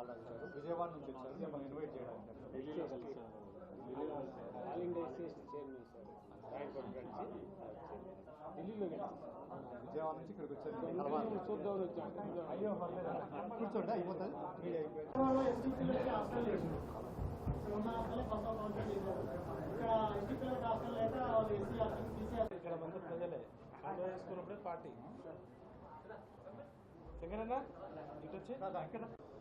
వాళ్ళు వచ్చారు విజయవాడ నుంచి వచ్చారు. మిమ్మల్ని ఇన్వైట్ చేయడానికి all India SC chairman sir Raipur కలిసి ఢిల్లీలో కలిసి విజయవాడ నుంచి ఇక్కడికి వచ్చారు. మిమ్మల్ని కలవాలి. చూద్దామని వచ్చాను అయ్యో పర్లేదు. కూర్చోండి అయిపోతుంది. మీడియా అయిపోయింది. ఇక్కడ మంది ప్రజలే. పార్టీ. ఎక్కడన్నా ఇటు వచ్చి ఇక్కడ ఇంకేనా ఓకే కదా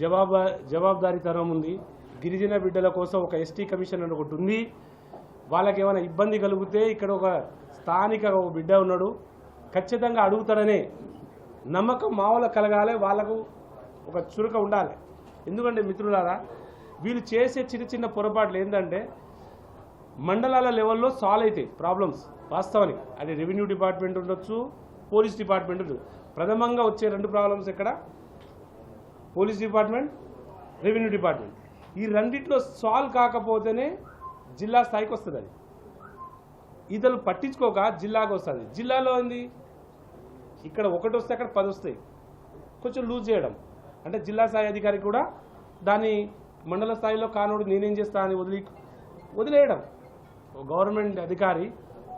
జవాబా జవాబారితనం ఉంది. గిరిజన బిడ్డల కోసం ఒక ఎస్టీ కమిషన్ అని ఒకటి ఉంది. వాళ్ళకి ఏమైనా ఇబ్బంది కలిగితే ఇక్కడ ఒక స్థానిక ఒక బిడ్డ ఉన్నాడు. ఖచ్చితంగా అడుగుతాడనే నమ్మకం మామూలు కలగాలి వాళ్ళకు ఒక చురుక ఉండాలి. ఎందుకంటే మిత్రులారా వీళ్ళు చేసే చిన్న చిన్న పొరపాట్లు ఏంటంటే మండలాల లెవెల్లో సాల్వ్ అవుతాయి ప్రాబ్లమ్స్ వాస్తవానికి అది రెవెన్యూ డిపార్ట్మెంట్ ఉండొచ్చు పోలీస్ డిపార్ట్మెంట్ ప్రథమంగా వచ్చే రెండు ప్రాబ్లమ్స్ ఎక్కడ? Police department revenue department. ఈ రెండిట్లో సాల్వ్ కాకపోతేనే జిల్లా స్థాయికి వస్తుంది అది. ఇతరులు పట్టించుకోక జిల్లాకు వస్తుంది. జిల్లాలో ఉంది ఇక్కడ ఒకటి వస్తే అక్కడ పది వస్తాయి. కొంచెం లూజ్ చేయడం. అంటే జిల్లా స్థాయి అధికారి కూడా దాన్ని మండల స్థాయిలో కానోడు నేనేం చేస్తా అని వదిలి వదిలేయడం. ఓ గవర్నమెంట్ అధికారి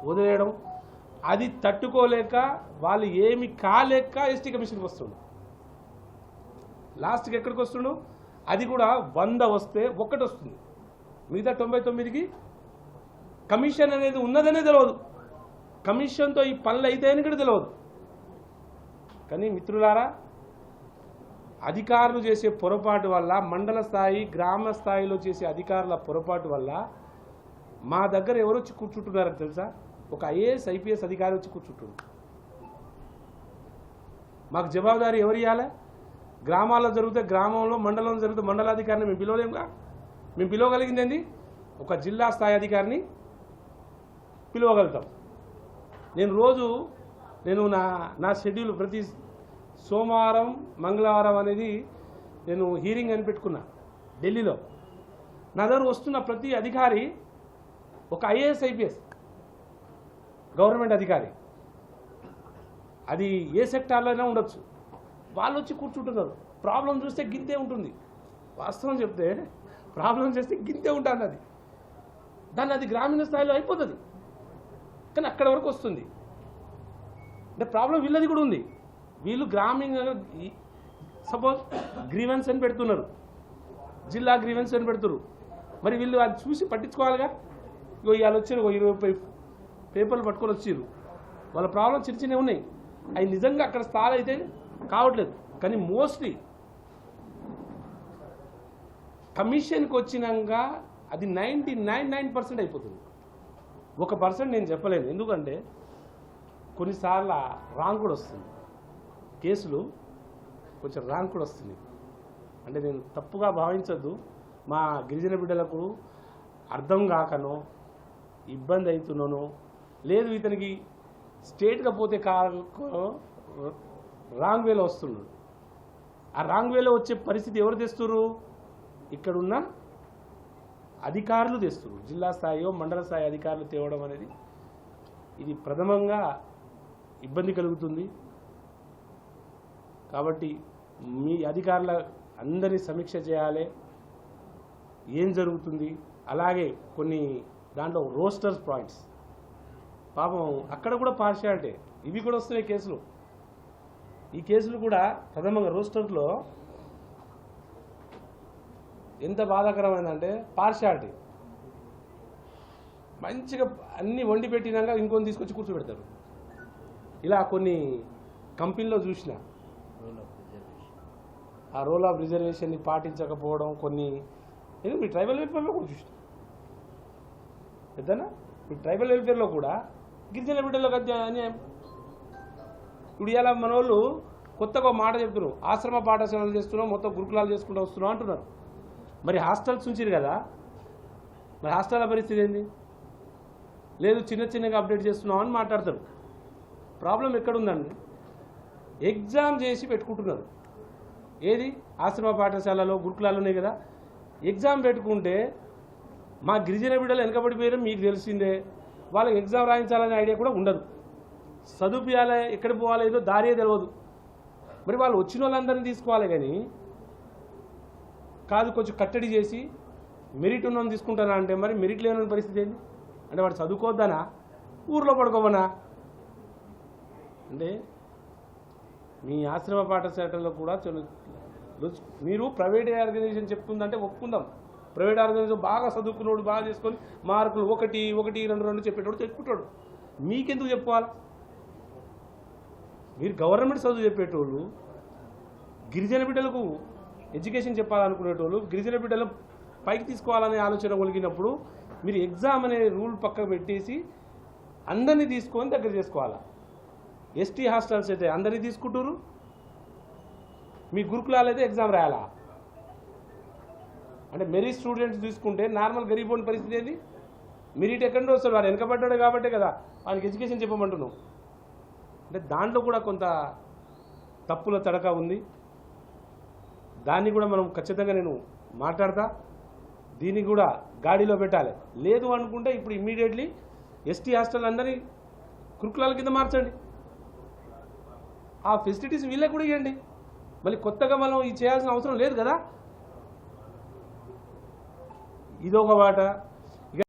వదిలేయడం. అది తట్టుకోలేక వాళ్ళు ఏమి కాలేక ఎస్టీ కమిషన్కి వస్తుండు. లాస్ట్కి ఎక్కడికి వస్తుండు? అది కూడా వంద వస్తే ఒక్కటి వస్తుంది. మిగతా తొంభై తొమ్మిదికి కమిషన్ అనేది ఉన్నదనే తెలియదు కమిషన్తో ఈ పనులు అయితాయని కూడా తెలియదు కానీ మిత్రులారా అధికారులు చేసే పొరపాటు వల్ల మండల స్థాయి గ్రామ స్థాయిలో చేసే అధికారుల పొరపాటు వల్ల మా దగ్గర ఎవరొచ్చి కూర్చుంటున్నారని తెలుసా? ఒక ఐఏఎస్ ఐపీఎస్ అధికారి వచ్చి కూర్చుంటుంది మాకు జవాబుదారీ ఎవరు ఇవ్వాలి గ్రామాల్లో జరిగితే గ్రామంలో మండలంలో జరిగితే మండలాధికారిని మేము పిలవలేముగా? మేము పిలవగలిగింది ఏంది? ఒక జిల్లా స్థాయి అధికారిని పిలవగలుగుతాం. నేను రోజు నేను నా నా షెడ్యూల్ ప్రతి సోమవారం మంగళవారం అనేది నేను హీరింగ్ అని పెట్టుకున్నా ఢిల్లీలో. నా దగ్గర వస్తున్న ప్రతి అధికారి ఒక ఐఏఎస్ ఐపీఎస్ గవర్నమెంట్ అధికారి. అది ఏ సెక్టార్లో అయినా ఉండొచ్చు. వాళ్ళు వచ్చి కూర్చుంటున్నారు. ప్రాబ్లం చూస్తే గింతే ఉంటుంది. వాస్తవం చెప్తే ప్రాబ్లం చేస్తే గింతే ఉంటుంది అది. దాన్ని అది గ్రామీణ స్థాయిలో అయిపోతుంది. కానీ అక్కడ వరకు వస్తుంది. అంటే ప్రాబ్లం వీళ్ళది కూడా ఉంది. వీళ్ళు గ్రామీణ సపోజ్ గ్రీవెన్స్ అని పెడుతున్నారు. జిల్లా గ్రీవెన్స్ అని పెడుతున్నారు. మరి వీళ్ళు అది చూసి పట్టించుకోవాలిగా? ఇగో ఇవాళ వచ్చారు ఇరవై పేపర్లు పట్టుకొని వచ్చారు వాళ్ళ ప్రాబ్లమ్స్ చిన్న చిన్నవి ఉన్నాయి. అవి నిజంగా అక్కడ స్థాయి అయితే కావట్లేదు. కానీ మోస్ట్లీ కమిషన్కి వచ్చినాక అది నైంటీ నైన్ నైన్ పర్సెంట్ అయిపోతుంది. ఒక పర్సెంట్ నేను చెప్పలేను. ఎందుకంటే కొన్నిసార్లు రాంగ్ కూడా వస్తుంది. కేసులు కొంచెం రాంగ్ కూడా వస్తుంది. అంటే నేను తప్పుగా భావించద్దు. మా గిరిజన బిడ్డలకు అర్థం కాకనో ఇబ్బంది అవుతున్నానో లేదు ఇతనికి స్టేట్గా పోతే రాంగ్ వేలో వస్తున్నాడు. ఆ రాంగ్ వేలో వచ్చే పరిస్థితి ఎవరు తెస్తున్నారు ఇక్కడున్న అధికారులు తెస్తున్నారు జిల్లా స్థాయిలో మండల స్థాయి అధికారులు తేవడం అనేది ఇది ప్రథమంగా ఇబ్బంది కలుగుతుంది. కాబట్టి మీ అధికారుల అందరినీ సమీక్ష చేయాలి. ఏం జరుగుతుంది? అలాగే కొన్ని దాంట్లో రోస్టర్స్ పాయింట్స్. పాపం అక్కడ కూడా పార్షియాలిటీ ఇవి కూడా వస్తున్నాయి కేసులు. ఈ కేసులు కూడా ప్రథమంగా రోస్టర్లో ఎంత బాధాకరమైందంటే పార్షియాలిటీ మంచిగా అన్ని వండి పెట్టినాక ఇంకొని తీసుకొచ్చి కూర్చోబెడతారు. ఇలా కొన్ని కంపెనీలో చూసిన. ఆ రోల్ ఆఫ్ రిజర్వేషన్ని పాటించకపోవడం కొన్ని మీ ట్రైబల్ వెల్ఫేర్లో కూడా చూసిన. పెద్దనా? మీ ట్రైబల్ వెల్ఫేర్లో కూడా గిరిజన బిడ్డలకు అధ్యా- అన్యాయం. ఇప్పుడు ఇలా మన వాళ్ళు కొత్తగా మాట చెప్తున్నారు. ఆశ్రమ పాఠశాలలు చేస్తున్నాం మొత్తం గురుకులాలు చేసుకుంటూ వస్తున్నాం అంటున్నారు. మరి హాస్టల్స్ ఉంచారు కదా? మరి హాస్టల్ పరిస్థితి ఏంది? లేదు చిన్న చిన్నగా అప్డేట్ చేస్తున్నాం అని మాట్లాడతారు. ప్రాబ్లం ఎక్కడుందండి? ఎగ్జామ్ చేసి పెట్టుకుంటున్నారు. ఏది? ఆశ్రమ పాఠశాలలో గురుకులాలు ఉన్నాయి కదా? ఎగ్జామ్ పెట్టుకుంటే మా గిరిజన బిడ్డలు వెనకబడిపోయారు మీకు తెలిసిందే. వాళ్ళకి ఎగ్జామ్ రాయించాలనే ఐడియా కూడా ఉండదు. చదువుపియాలి ఎక్కడ పోవాలి ఏదో దారియే తెలియదు మరి వాళ్ళు వచ్చిన వాళ్ళందరినీ తీసుకోవాలి కానీ కాదు కొంచెం కట్టడి చేసి మెరిట్ ఉన్నోని తీసుకుంటానా అంటే మరి మెరిట్ లేని పరిస్థితి ఏంది? అంటే వాడు చదువుకోవద్దనా? ఊర్లో పడుకోవనా అంటే మీ ఆశ్రమ పాఠశాలలో కూడా రుచి- మీరు ప్రైవేట్ ఆర్గనైజేషన్ చెప్తుందంటే ఒప్పుకుందాం. ప్రైవేట్ ఆర్గనైజేషన్ బాగా చదువుకున్నాడు బాగా చేసుకొని మార్కులు ఒకటి ఒకటి రెండు రెండు చెప్పేటోడు చెప్పుకుంటాడు. మీకెందుకు చెప్పుకోవాలి? మీరు గవర్నమెంట్ చదువు చెప్పేటోళ్ళు గిరిజన బిడ్డలకు ఎడ్యుకేషన్ చెప్పాలనుకునేటోళ్ళు గిరిజన బిడ్డలు పైకి తీసుకోవాలనే ఆలోచన కలిగినప్పుడు మీరు ఎగ్జామ్ అనే రూల్ పక్కకు పెట్టేసి అందరినీ తీసుకొని దగ్గర చేసుకోవాలా? ఎస్టీ హాస్టల్స్ అయితే అందరినీ తీసుకుంటారు మీ గురుకులాలు అయితే ఎగ్జామ్ రాయాలా? అంటే మెరిట్ స్టూడెంట్స్ తీసుకుంటే నార్మల్ గరీబోని పరిస్థితి ఏది? మెరిట్ ఎక్కడి వస్తారు? వాడు వెనకబడ్డాడు కాబట్టే కదా. వానికి ఎడ్యుకేషన్ చెప్పమంటున్నావు. అంటే దాంట్లో కూడా కొంత తప్పుల తడక ఉంది. దాన్ని కూడా మనం ఖచ్చితంగా నేను మాట్లాడతా. దీన్ని కూడా గాడిలో పెట్టాలి. లేదు అనుకుంటే ఇప్పుడు ఇమ్మీడియట్లీ ఎస్టీ హాస్టల్ అందరి కురుకులాల కింద మార్చండి. ఆ ఫెసిలిటీస్ వీళ్ళకి కూడా ఇవ్వండి. మళ్ళీ కొత్తగా మనం ఇది చేయాల్సిన అవసరం లేదు కదా. ఇదొక బాట